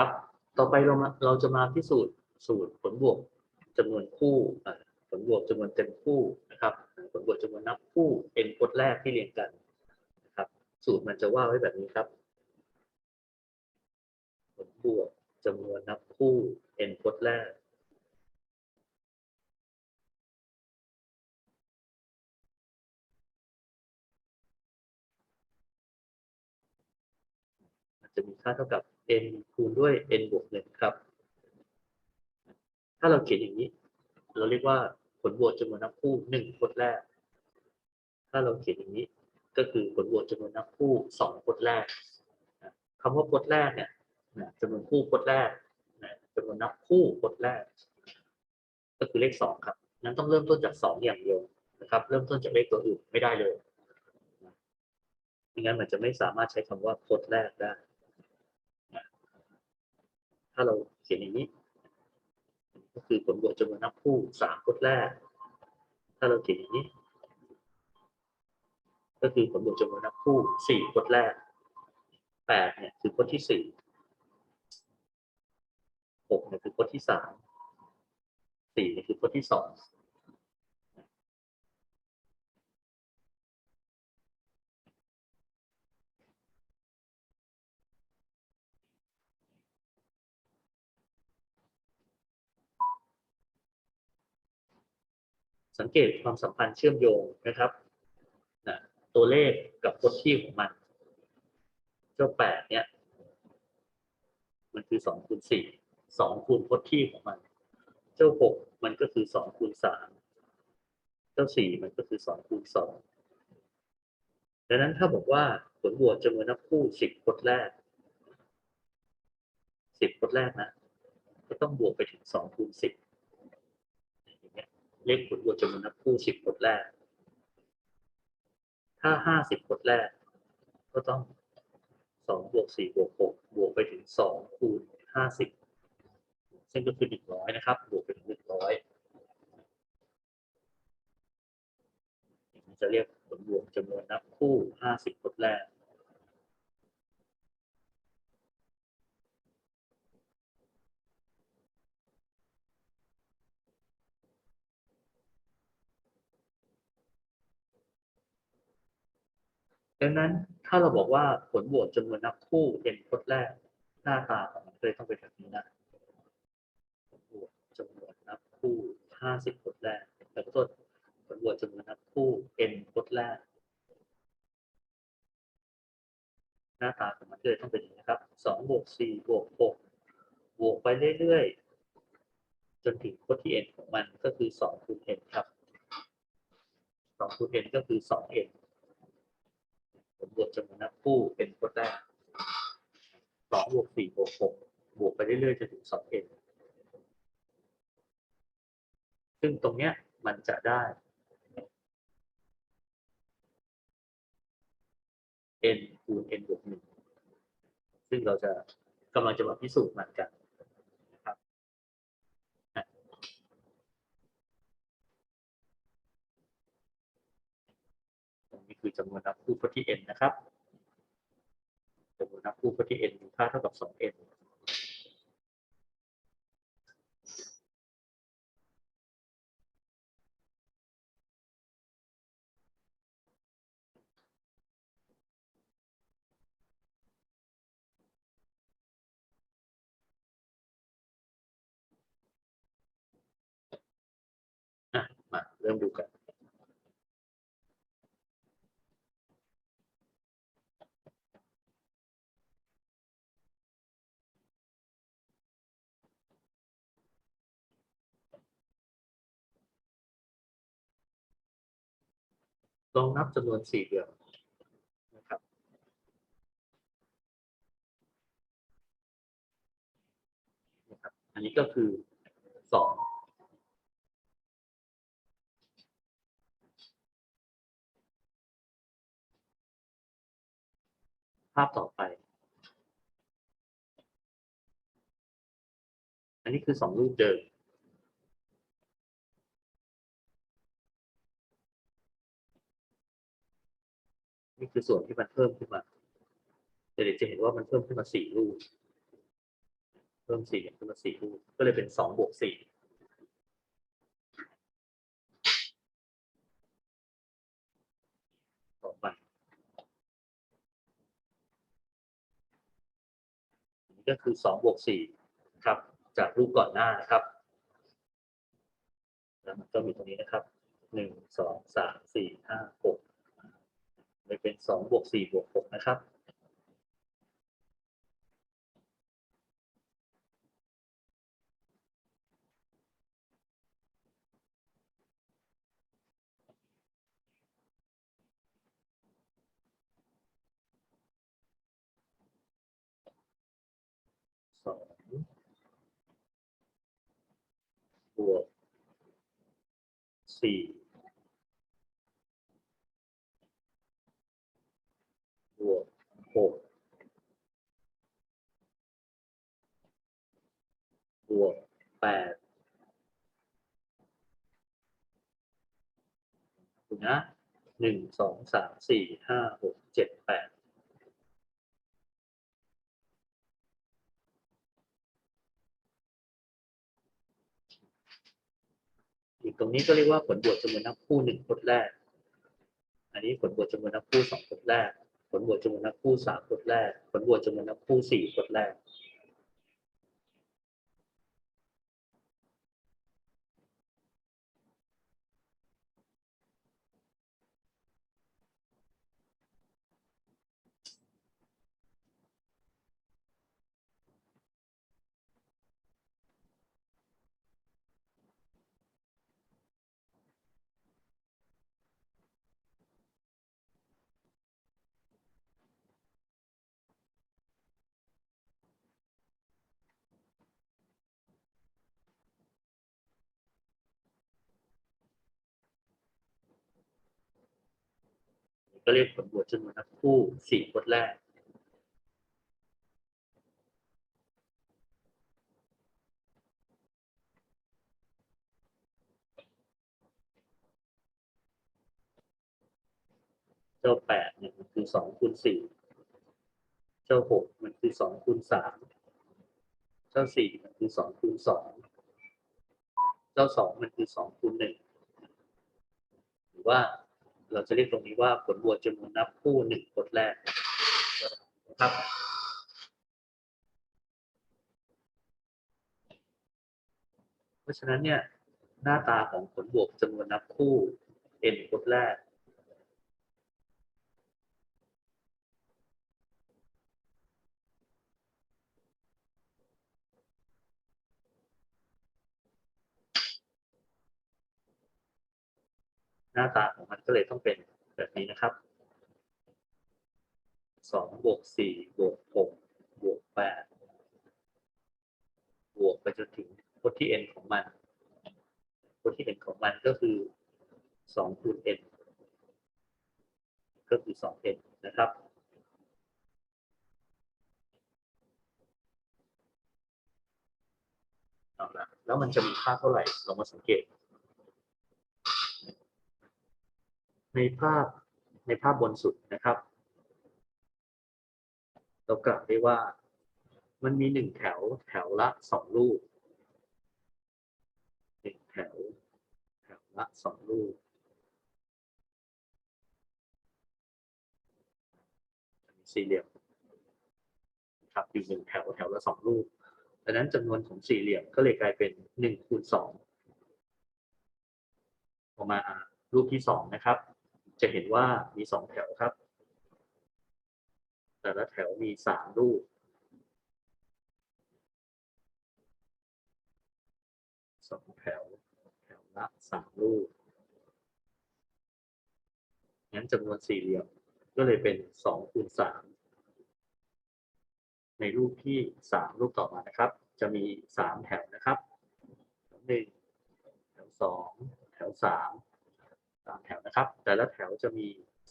ครับ ต่อไปเรามาเราจะมาพิสูจน์สูตรผลบวกจำนวนคู่ผลบวกจำนวนเต็มคู่นะครับ ผลบวกจำนวนนับคู่เป็นพจน์แรกที่เรียงกันนะครับ สูตรมันจะว่าไว้แบบนี้ครับ ผลบวกจำนวนนับคู่เป็นพจน์แรกจะมีค่าเท่ากับ n คูณด้วย n บวกหนึ่งครับ ถ้าเราเขียนอย่างนี้ เราเรียกว่าผลบวกจำนวนนับคู่หนึ่งพจน์แรก ถ้าเราเขียนอย่างนี้ ก็คือผลบวกจำนวนนับคู่สองพจน์แรกคำว่าพจน์แรกเนี่ยจำนวนคู่พจน์แรกจำนวนนับคู่พจน์แรก ก็คือเลขสองครับ นั้นต้องเริ่มต้นจากสองอย่างเดียวนะครับ เริ่มต้นจากเลขตัวอื่นไม่ได้เลยไม่งั้นมันจะไม่สามารถใช้คำว่าพจน์แรกได้ ถ้าเราเขียนอย่างนี้ ก็คือผลบวกจำนวนนับคู่สามพจน์แรก ถ้าเราเขียนอย่างนี้ ก็คือผลบวกจำนวนนับคู่สี่พจน์แรกแปดเนี่ยคือพจน์ที่สี่หกเนี่ยคือพจน์ที่สามสี่เนี่ยคือพจน์ที่สอง สังเกตความสัมพันธ์เชื่อมโยงนะครับนะตัวเลขกับพจน์ที่ของมันเจ้าแปดเนี่ย มันคือสองคูณสี่สองคูณพจน์ที่ของมัน เจ้าหกมันก็คือสองคูณสามเจ้าสี่มันก็คือสองคูณสองดังนั้นถ้าบอกว่าผลบวกจำนวนนับคู่สิบพจน์แรกสิบพจน์แรกนะก็ต้องบวกไปถึงสองคูณสิบ เลขผลบวกจำนวนนับคู่สิบพจน์แรก ถ้าห้าสิบพจน์แรก ก็ต้องสองบวกสี่บวกหกบวกไปถึงสองคูณห้าสิบซึ่งก็คือหนึ่งร้อยนะครับ บวกไปถึงหนึ่งร้อยจะเรียกผลบวกจำนวนนับคู่ห้าสิบพจน์แรก ดังนั้นถ้าเราบอกว่าผลบวกจำนวนนับคู่เป็นพจน์แรก หน้าตาของมันก็เลยต้องเป็นแบบนี้นะผลบวกจำนวนนับคู่ห้าสิบพจน์แรกแล้วก็ต้นผลบวกจำนวนนับคู่เป็นพจน์แรก หน้าตาของมันก็เลยต้องเป็นอย่างนี้นะครับสองบวกสี่บวกหกบวกไปเรื่อยๆ จนถึงพจน์ที่ n ของมันก็คือสองคูณ n ครับสองคูณ n ก็คือสอง n ผลบวกจำนวนนับคู่เป็นพจน์แรกสองบวกสี่บวกหกบวกไปเรื่อยๆจนถึงสอง n ซึ่งตรงเนี้ยมันจะได้ n คูณ n บวกหนึ่งซึ่งเราจะกำลังจะมาพิสูจน์มันกันนะครับอะตรงนี้ คือจำนวนนับคู่พจน์ที่ n นะครับจำนวนนับคู่พจน์ที่ n มีค่าเท่ากับ 2n อะมาเริ่มดูกัน ลองนับจำนวนสี่เหลี่ยมนะครับนะครับ อันนี้ก็คือสองภาพต่อไป อันนี้คือสองรูปเดิม นี่คือส่วนที่มันเพิ่มขึ้นมาเดี๋ยวจะเห็นว่ามันเพิ่มขึ้นมาสี่รูปเพิ่มสี่ขึ้นมาสี่รูปก็เลยเป็นสองบวกสี่ต่อไปนนี้ก็คือสองบวกสี่ครับ จากรูปก่อนหน้านะครับ แล้วมันก็มีตรงนี้นะครับหนึ่งสองสามสี่ห้าหก เลยเป็นสองบวกสี่บวกหกนะครับ สองบวกสี่บวก หกบวกแปดถูกนะหนึ่งสองสามสี่ห้าหกเจ็ดแปดอีกตรงนี้ก็เรียกว่าผลบวกจำนวนนับคู่หนึ่งพจน์แรก อันนี้ผลบวกจำนวนนับคู่สองพจน์แรก ผลบวกจำนวนนักคู่สามพจน์แรก ผลบวกจำนวนนักคู่สี่พจน์แรก ก็เรียกผลบวกจำนวนนับคู่สี่พจน์แรก เจ้าแปดเนี่ยมันคือสองคูณสี่เจ้าหกมันคือสองคูณสามเจ้าสี่มันคือสองคูณสองเจ้าสองมันคือสองคูณหนึ่งหรือว่า เราจะเรียกตรงนี้ว่าผลบวกจำนวนนับคู่หนึ่งพจน์แรกนะครับเพราะฉะนั้นเนี่ยหน้าตาของผลบวกจำนวนนับคู่ n พจน์แรก หน้าตาของมันก็เลยต้องเป็นแบบนี้นะครับสองบวกสี่บวกหกบวกแปดบวกไปจนถึงพจน์ที่ n ของมันพจน์ที่ n ของมันก็คือสองคูณ n ก็คือสอง n นะครับเอาละแล้วมันจะมีค่าเท่าไหร่ลองมาสังเกต ในภาพในภาพบนสุดนะครับ เรากลับได้ว่ามันมีหนึ่งแถวแถวละสองลูกหนึ่งแถวแถวละสองลูกสี่เหลี่ยมครับอยู่หนึ่งแถวแถวละสองลูกดังนั้นจำนวนของสี่เหลี่ยมก็เลยกลายเป็นหนึ่งคูณสองออกมารูปที่สองนะครับ จะเห็นว่ามีสองแถวครับ แต่ละแถวมีสามรูปสองแถว แถวละสามรูปงั้นจำนวนสี่เหลี่ยมก็เลยเป็นสองคูณสามในรูปที่สามรูปต่อมานะครับ จะมีสามแถวนะครับแถวหนึ่งแถวสองแถวสาม สามแถวนะครับ แต่ละแถวจะมี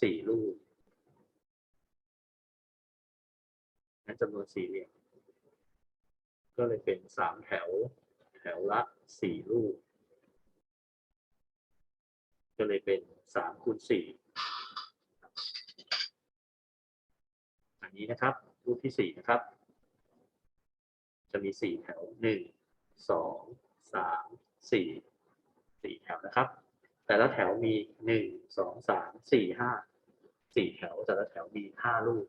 สี่รูปงั้นจำนวนสี่เหลี่ยมก็เลยเป็นสามแถว แถวละสี่รูป ก็เลยเป็นสามคูณสี่อันนี้นะครับ รูปที่สี่นะครับ จะมีสี่แถวหนึ่งสองสามสี่สี่แถวนะครับ แต่ละแถวมีหนึ่งสองสามสี่ห้าสี่แถวแต่ละแถวมีห้าลูก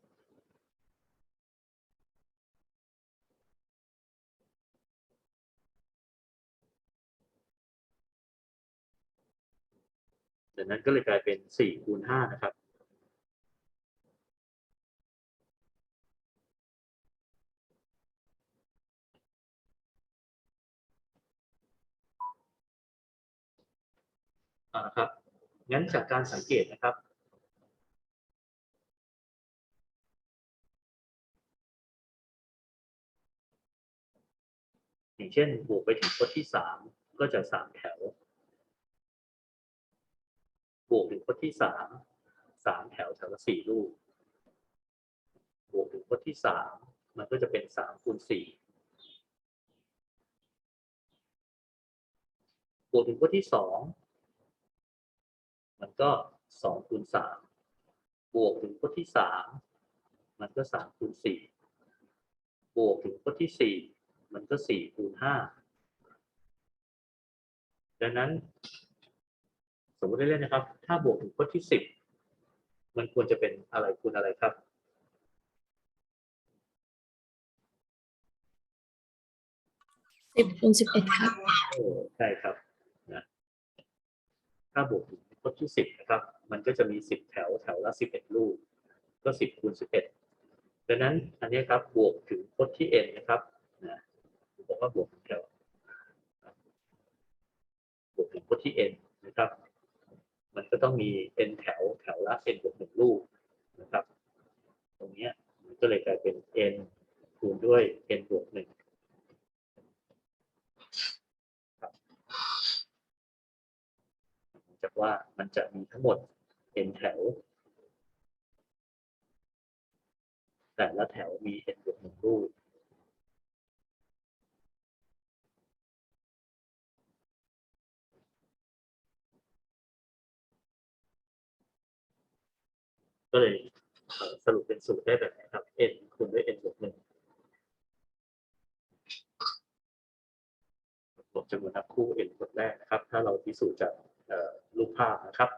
ดังนั้นก็เลยกลายเป็นสี่คูณห้านะครับ เอาละครับ งั้นจากการสังเกตนะครับ อย่างเช่นบวกไปถึงพจน์ที่สามก็จะสามแถว บวกถึงพจน์ที่สามสามแถวแถวละสี่ลูก บวกถึงพจน์ที่สามมันก็จะเป็นสามคูณสี่บวกถึงพจน์ที่สอง มันก็สองคูณสามบวกถึงพจน์ที่สามมันก็สามคูณสี่บวกถึงพจน์ที่สี่มันก็สี่คูณห้าดังนั้นสมมติเล่นๆนะครับ ถ้าบวกถึงพจน์ที่สิบมันควรจะเป็นอะไรคูณอะไรครับสิบคูณสิบเอ็ดครับโอ้ใช่ครับนะถ้าบวกถึง พจน์ที่สิบนะครับ มันก็จะมีสิบแถวแถวละสิบเอ็ดลูก ก็สิบคูณสิบเอ็ดดังนั้นอันนี้ครับบวกถึงพจน์ที่ n นะครับนะผมว่าบวกถึงแถวบวกถึงพจน์ที่ n นะครับ มันก็ต้องมี n แถวแถวละ n บวกหนึ่งลูกนะครับ ตรงนี้มันก็เลยกลายเป็น n คูณด้วย n บวกหนึ่ง จากว่ามันจะมีทั้งหมด n แถว แต่ละแถวมี n บวกหนึ่งรูปก็เลยสรุปเป็นสูตรได้แบบนี้ครับ n คูณด้วย n บวกหนึ่งบวกจำนวนนับคู่ n บวกแรกนะครับ ถ้าเราพิสูจน์จาก รูปภาพนะครับ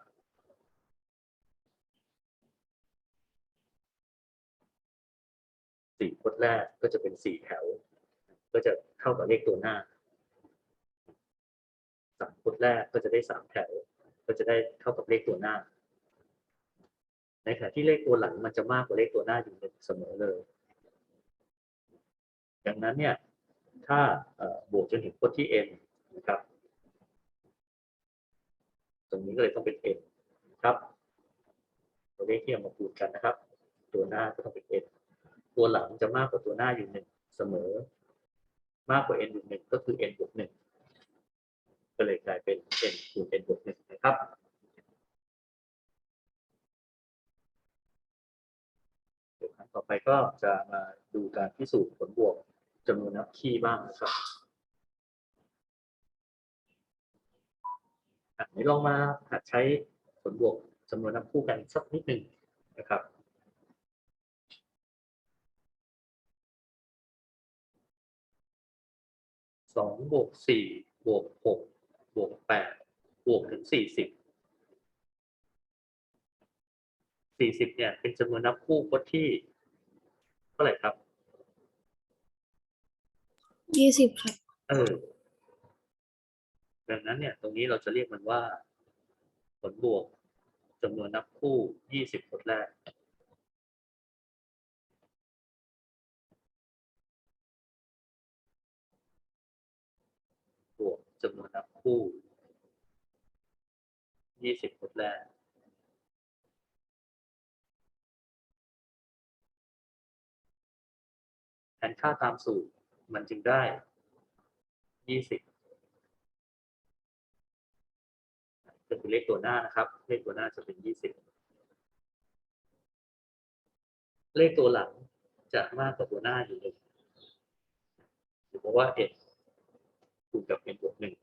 สี่พจน์แรกก็จะเป็นสี่แถว ก็จะเท่ากับเลขตัวหน้าสามพจน์แรกก็จะได้สามแถว ก็จะได้เท่ากับเลขตัวหน้า ในขณะที่เลขตัวหลังมันจะมากกว่าเลขตัวหน้าอยู่เสมอเลยดังนั้นเนี่ยถ้าบวกจนถึงพจน์ที่ n นะครับ ตรงนี้ก็เลยต้องเป็น n ครับ ตัวเลขที่เอามาคูณกันนะครับ ตัวหน้าก็ต้องเป็น n ตัวหลังจะมากกว่าตัวหน้าอยู่หนึ่งเสมอ มากกว่า n อยู่หนึ่งก็คือ n บวกหนึ่งก็เลยกลายเป็น n คูณ n บวกหนึ่งนะครับต่อไปก็จะมาดูการพิสูจน์ผลบวกจำนวนนับคี่บ้างนะครับ อะไหนลองมาหัดใช้ผลบวกจำนวนนับคู่กันสักนิดหนึ่งนะครับสองบวกสี่บวกหกบวกแปดบวกถึงสี่สิบสี่สิบเนี่ยเป็นจำนวนนับคู่พจน์ที่เท่าไหร่ครับยี่สิบครับ เออ ดังนั้นเนี่ยตรงนี้เราจะเรียกมันว่า ผลบวกจำนวนนับคู่ยี่สิบคนแรก บวกจำนวนนับคู่ยี่สิบคนแรกแทนค่าตามสูตรมันจึงได้ยี่สิบ จะเป็นเลขตัวหน้านะครับ เลขตัวหน้าจะเป็นยี่สิบเลขตัวหลังจะมากกว่าตัวหน้าอยู่เลยเพราะว่า n คูณกับ n บวกหนึ่ง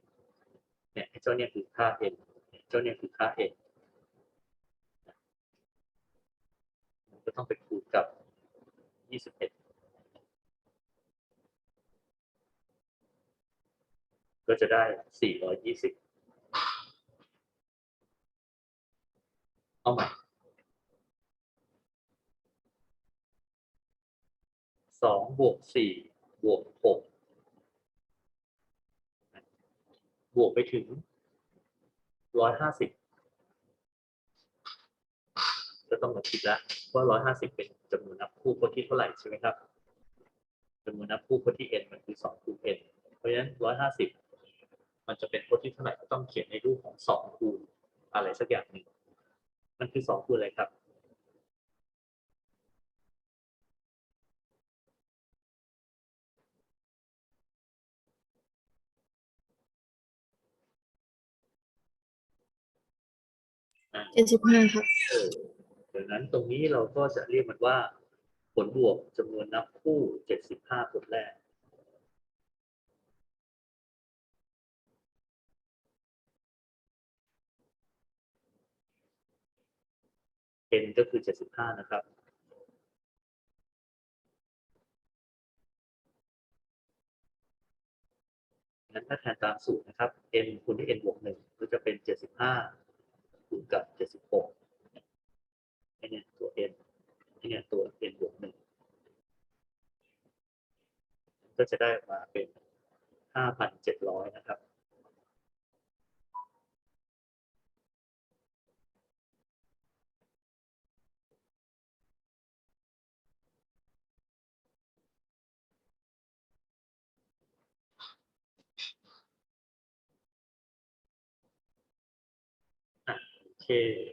เนี่ยเจ้าเนี่ยคือค่า n เจ้าเนี่ยคือค่า n ก็ต้องไปคูณกับยี่สิบเอ็ก็จะได้สี่ร้อยยี่สิบ เอาใหม่สองบวกสี่บวกหกบวกไปถึงร้อยห้าสิบก็ต้องมาคิดแล้วว่าร้อยห้าสิบเป็นจำนวนนับคู่คนที่เท่าไหร่ใช่ไหมครับจำนวนนับคู่คนที่ n มันคือสองคูณ n เพราะฉะนั้นร้อยห้าสิบมันจะเป็นคนที่เท่าไหร่ก็ต้องเขียนในรูปของสองคูณอะไรสักอย่างหนึ่ง มันคือสองคูณอะไรครับ เจ็ดสิบห้าครับ เออดังนั้นตรงนี้เราก็จะเรียกมันว่า ผลบวกจำนวนนับคู่ 75 ผลแรก n ก็คือ 75 นะครับ งั้นถ้าแทนตามสูตรนะครับ n คูณด้วย n บวก 1 ก็จะเป็น 75คูณกับ 76ไอเนี่ยตัว n ไอเนี่ยตัว n บวก 1 ก็จะได้มาเป็น 5,700 นะครับ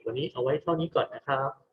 วันนี้เอาไว้เท่านี้ก่อนนะครับ